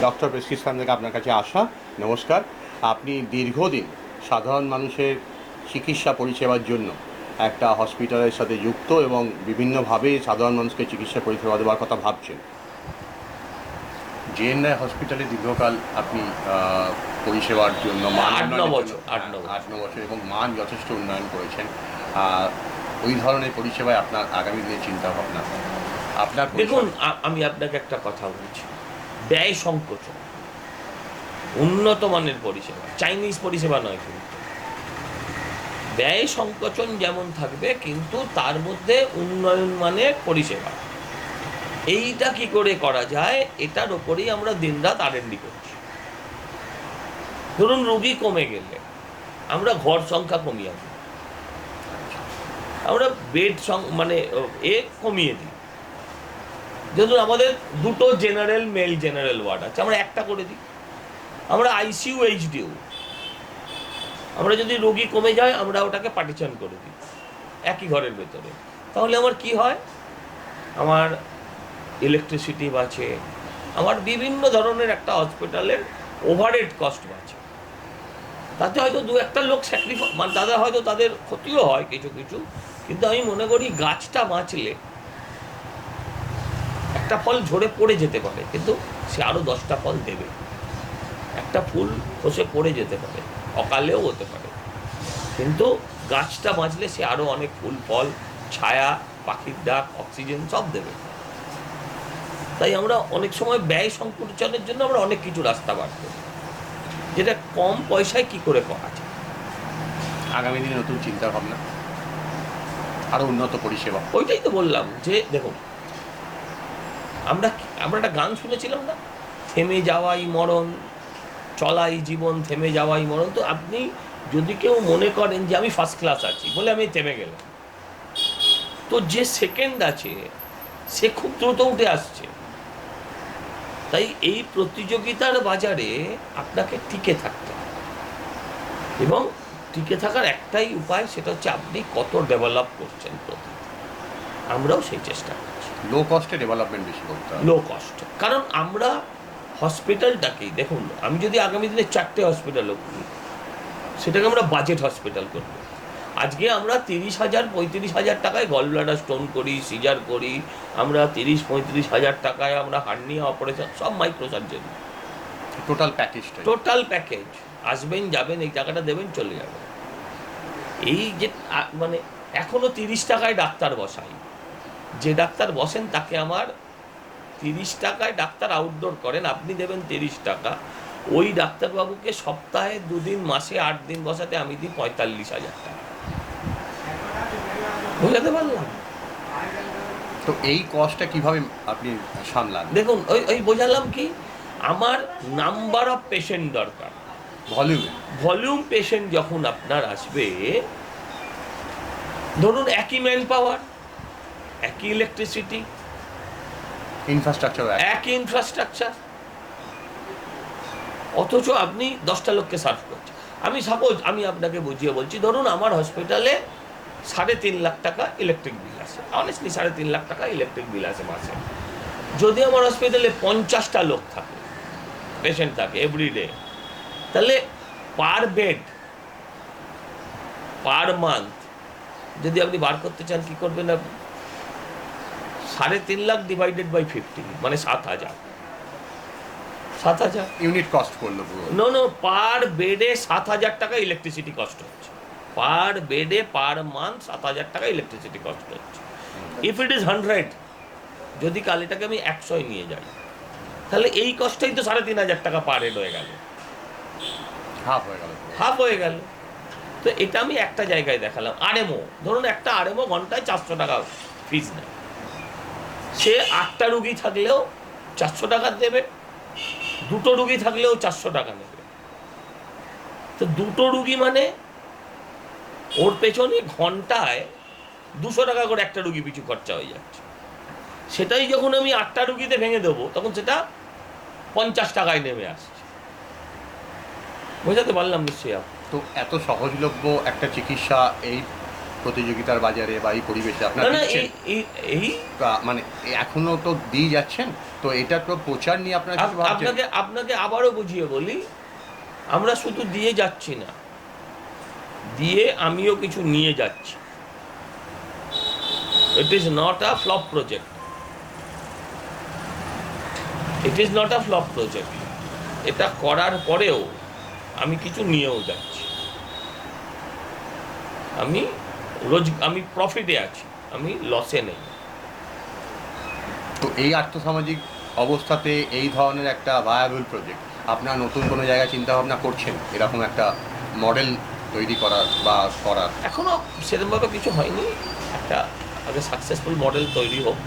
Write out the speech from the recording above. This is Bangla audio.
ডক্টর প্রেসক্রিপশন থেকে আপনার কাছে আসা। নমস্কার। আপনি দীর্ঘদিন সাধারণ মানুষের চিকিৎসা পরিষেবার জন্য একটা হসপিটালের সাথে যুক্ত এবং বিভিন্নভাবে সাধারণ মানুষকে চিকিৎসা পরিষেবা দেওয়ার কথা ভাবছেন। জেএনআই হসপিটালে দীর্ঘকাল আপনি পরিষেবার জন্য মান আট ন বছর, আট ন বছর। এবং মান যথেষ্ট উন্নয়ন করেছেন। ওই ধরনের পরিষেবায় আপনার আগামী দিনে চিন্তা ভাবনা আপনার দেখুন আমি আপনাকে একটা কথা বলছি। ব্যয় সংকোচন। উন্নত মানের পরিষেবা চাইনিজ পরিষেবা নয় কিন্তু। ব্যয় সংকোচন যেমন থাকবে, কিন্তু তার মধ্যে উন্নয়ন মানের পরিষেবা। এইটা কি করে করা যায়, এটার ওপরেই আমরা দিনরাত আরএনডি করছি। ধরুন রুগী কমে গেলে, আমরা ঘর সংখ্যা কমিয়ে দিই আমরা বেড মানে এ কমিয়ে দিই। ধরুন আমাদের দুটো জেনারেল মেল জেনারেল ওয়ার্ড আছে। আমরা একটা করে দিই। আমরা আইসিইউ এইচডিউ আমরা যদি রোগী কমে যায়, আমরা ওটাকে পার্টিশন করে দিই। একই ঘরের ভেতরে। তাহলে আমার কি হয়? আমার ইলেকট্রিসিটি বাঁচে। আমার বিভিন্ন ধরনের একটা হসপিটালের ওভারহেড কস্ট বাঁচে। তাতে হয়তো দু একটা লোক স্যাক্রিফাই মানে তাদের হয়তো তাদের ক্ষতিও হয় কিছু কিছু। কিন্তু আমি মনে করি গাছটা বাঁচলে একটা ফল ঝরে পড়ে যেতে পারে কিন্তু সে আরও দশটা ফল দেবে। একটা ফুল খসে পড়ে যেতে পারে অকালেও হতে পারে। কিন্তু গাছটা বাঁচলে সে আরও অনেক ফুল ফল ছায়া পাখির ডাক অক্সিজেন সব দেবে। তাই আমরা অনেক সময় ব্যয় সংকোচনের জন্য আমরা অনেক কিছু রাস্তা বার করি। যেটা কম পয়সায় কি করে করা যায়? আগামী দিনে নতুন চিন্তা ভাবনা আরও উন্নত পরিষেবা। ওইটাই তো বললাম যে দেখুন আমরা আমরা একটা গান শুনেছিলাম না? থেমে যাওয়াই মরণ, চলাই জীবন, থেমে যাওয়াই মরণ। তো আপনি যদি কেউ মনে করেন যে আমি ফার্স্ট ক্লাস আছি, বলে আমি থেমে গেলাম। তো যে সেকেন্ড আছে, সে খুব দ্রুত উঠে আসছে। তাই এই প্রতিযোগিতার বাজারে আপনাকে টিকে থাকতে এবং টিকে থাকার একটাই উপায়, সেটা হচ্ছে আপনি কত ডেভেলপ করছেন প্রতি। আমরাও সেই চেষ্টা করছি। লো কস্টে ডেভেলপমেন্ট বেশি করতে লো কস্ট কারণ আমরা হসপিটালটাকেই দেখুন আমি যদি আগামী দিনে চারটে হসপিটালও করি সেটাকে আমরা বাজেট হসপিটাল করব। আজকে আমরা তিরিশ হাজার পঁয়ত্রিশ হাজার টাকায় গল ব্লাডার স্টোন করি সিজার করি আমরা তিরিশ পঁয়ত্রিশ হাজার টাকায় আমরা হার্নিয়া অপারেশন সব মাইক্রো সার্জারি টোটাল প্যাকেজটা টোটাল প্যাকেজ আসবেন যাবেন এই টাকাটা দেবেন চলে যাবেন এই যে মানে এখনও তিরিশ টাকায় ডাক্তার বসাই। যে ডাক্তার বসেন তাকে আমার তিরিশ টাকায় ডাক্তার আউটডোর করেন। আপনি দেবেন তিরিশ টাকা। ওই ডাক্তারবাবুকে সপ্তাহে দুদিন মাসে আট দিন বসাতে আমি দিই পঁয়তাল্লিশ হাজার টাকা। বোঝাতে পারলাম? তো এই কস্টটা কীভাবে আপনি সামলান? দেখুন ওই ওই বোঝালাম কি? আমার নাম্বার অফ পেশেন্ট দরকার। ভলিউম ভলিউম পেশেন্ট যখন আপনার আসবে ধরুন একই ম্যান পাওয়ার একই ইলেকট্রিসিটি ইনফ্রাস্ট্রাকচার একই ইনফ্রাস্ট্রাকচার অথচ আপনি দশটা লোককে সার্ভ করছেন। আমি সাপোজ আমি আপনাকে বুঝিয়ে বলছি ধরুন আমার হসপিটালে সাড়ে তিন লাখ টাকা ইলেকট্রিক বিল আছে। অনেস্টলি সাড়ে তিন লাখ টাকা ইলেকট্রিক বিল আছে মাসে। যদি আমার হসপিটালে পঞ্চাশটা লোক থাকে পেশেন্ট থাকে এভরিডে তাহলে পার বেড পার মান্থ যদি আপনি বার করতে চান কি করবেন আপনি? সাড়ে তিন লাখ ডিভাইডেড বাই ফিফটি মানে সাত হাজার। সাত হাজার? ইউনিট কস্ট করল নো নো পার বেডে সাত হাজার টাকা ইলেকট্রিসিটি কস্ট হচ্ছে। পার বেডে পার মান্থ সাত হাজার টাকা ইলেকট্রিসিটি কস্ট হচ্ছে। ইফ ইট ইজ হান্ড্রেড যদি কাল এটাকে আমি একশোয় নিয়ে যাই তাহলে এই কষ্টই তো সাড়ে তিন হাজার টাকা পার হেড হয়ে গেল। হাফ হয়ে গেল হাফ হয়ে গেল। তো এটা আমি একটা জায়গায় দেখালাম। আরএমও ধরুন একটা আরএমও ঘন্টায় চারশো টাকা ফিজ নেয়। সে আটটা রুগী থাকলেও চারশো টাকা দেবে, দুটো রুগী থাকলেও চারশো টাকা নেবে। তো দুটো রুগী মানে ওর পেছনে ঘন্টায় দুশো টাকা করে একটা রুগী পিছু খরচা হয়ে যাচ্ছে। সেটাই যখন আমি আটটা রুগীতে ভেঙে দেবো, তখন সেটা পঞ্চাশ টাকায় নেমে আসছে। বোঝাতে পারলাম নিশ্চয়ই তো এত সহজলভ্য একটা চিকিৎসা এই প্রতিযোগিতার বাজারে বা এই পরিবেশে আপনারা এই- মানে এখনও তো দিয়ে যাচ্ছেন? তো এটার তো প্রচার নিয়ে আপনারা আপনাকে আপনাকে আবারও বুঝিয়ে বলি আমরা শুধু দিয়ে যাচ্ছি না। দিয়ে আমিও কিছু নিয়ে যাচ্ছি। It is not a flop project it is not a flop project এটা করার পরেও আমি কিছু নিয়েও যাচ্ছি। আমি রোজ আমি প্রফিটে আছি আমি লসে নেই। তো এই আর্থসামাজিক অবস্থাতে এই ধরনের একটা ভায়াবল প্রজেক্ট আপনার নতুন কোনো জায়গায় চিন্তা ভাবনা করছেন? এরকম একটা মডেল তৈরি করার বা করার? এখনও সেরকমভাবে কিছু হয়নি। একটা আগে সাকসেসফুল মডেল তৈরি হোক